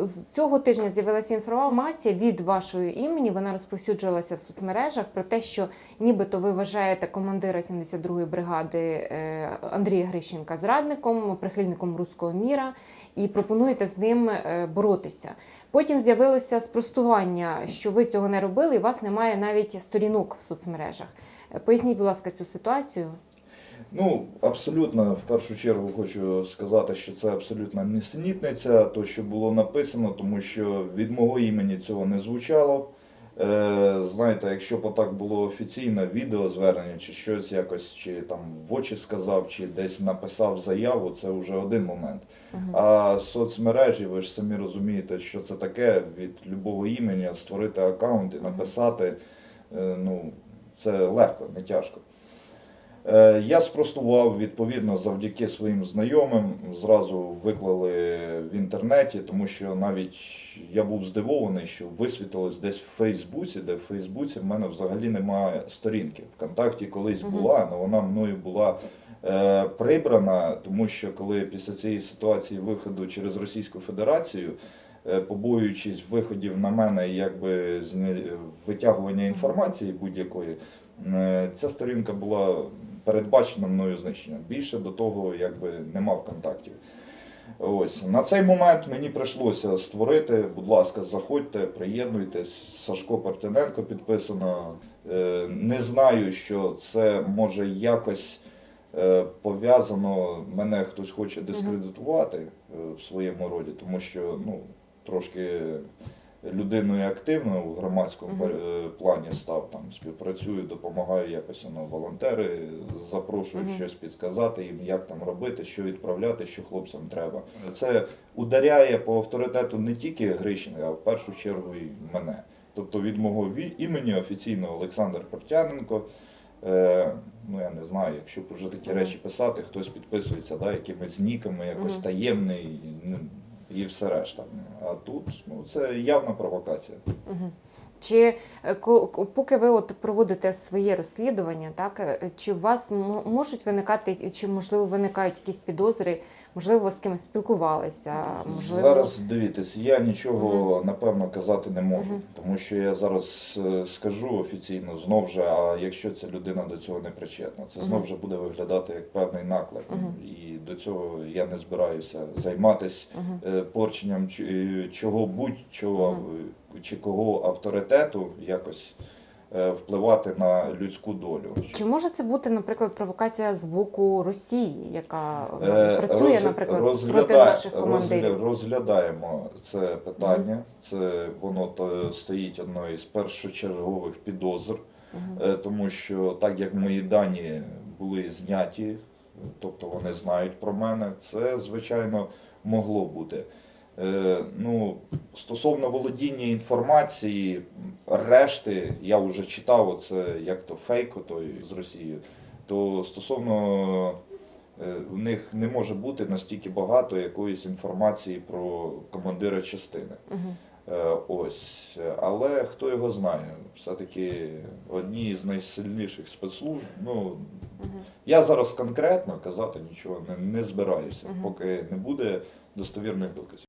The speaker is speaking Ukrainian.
з цього тижня з'явилася інформація від вашої імені. Вона розповсюджувалася в соцмережах про те, що нібито ви вважаєте командира 72-ї бригади е, Андрія Грищенка зрадником, прихильником руського міра і пропонуєте з ним е, боротися. Потім з'явилося спростування, що ви цього не робили, і вас немає навіть сторінок в соцмережах. Е, Поясніть, будь ласка, цю ситуацію. Ну, абсолютно, в першу чергу хочу сказати, що це абсолютно несенітниця, то, що було написано, тому що від мого імені цього не звучало. Е, знаєте, якщо б так було офіційно відеозвернення, чи щось якось, чи там в очі сказав, чи десь написав заяву, це вже один момент. А соцмережі, ви ж самі розумієте, що це таке від любого імені створити аккаунт і написати, е, ну, це легко, не тяжко. Е, Я спростував відповідно завдяки своїм знайомим. Зразу виклали в інтернеті, тому що навіть я був здивований, що висвітилось десь в Фейсбуці, де в Фейсбуці в мене взагалі немає сторінки. Вконтакті колись була, але вона мною була е, прибрана, тому що коли після цієї ситуації виходу через Російську Федерацію, е, побоюючись виходів на мене, якби витягування інформації будь-якої, е, ця сторінка була передбачена мною знищення. Більше до того якби нема контактів. Ось на цей момент мені прийшлося створити. Будь ласка, заходьте, приєднуйтесь. Сашко Партиненко підписано. Е, Не знаю, що це може якось е, пов'язано. Мене хтось хоче дискредитувати е, в своєму роді, тому що ну трошки людиною активною у громадському Мгм. е, плані став там, співпрацюю, допомагаю якось ну, волонтери, запрошую Мгм. щось підказати їм, як там робити, що відправляти, що хлопцям треба. Це ударяє по авторитету не тільки Грищенка, а в першу чергу і мене. Тобто від мого імені офіційно Олександр Портяненко. Е, ну я не знаю, якщо вже такі речі писати, хтось підписується да, якимись ніками, якось таємний ну, і все решта. А тут ну, це явна провокація. Мгм. Чи е, поки ви от проводите своє розслідування, так е, чи у вас можуть виникати, чи можливо виникають якісь підозри, можливо, ви з кимось спілкувалися, можливо, Зараз дивіться, я нічого напевно казати не можу, Мгм. тому що я зараз е, скажу офіційно знов же, а якщо ця людина до цього не причетна, це знов Мгм. же буде виглядати як певний наклеп. Мгм. І до цього я не збираюся займатися Мгм. е, порченням е, чого будь-чого Мгм. е, чи кого авторитету якось впливати на людську долю. Чи може це бути, наприклад, провокація з боку Росії, яка Е, працює, роз- наприклад, проти наших командирів? Розглядаємо це питання. Це воно то стоїть одною з першочергових підозр, тому що так як мої дані були зняті, тобто вони знають про мене, це звичайно могло бути. Е, Ну, стосовно володіння інформації, решти я вже читав, це як то фейк той з Росією, то стосовно е, у них не може бути настільки багато якоїсь інформації про командира частини. Е, Ось, але хто його знає, все-таки одні з найсильніших спецслужб. Ну я зараз конкретно казати нічого не, не збираюся, поки не буде достовірних доказів.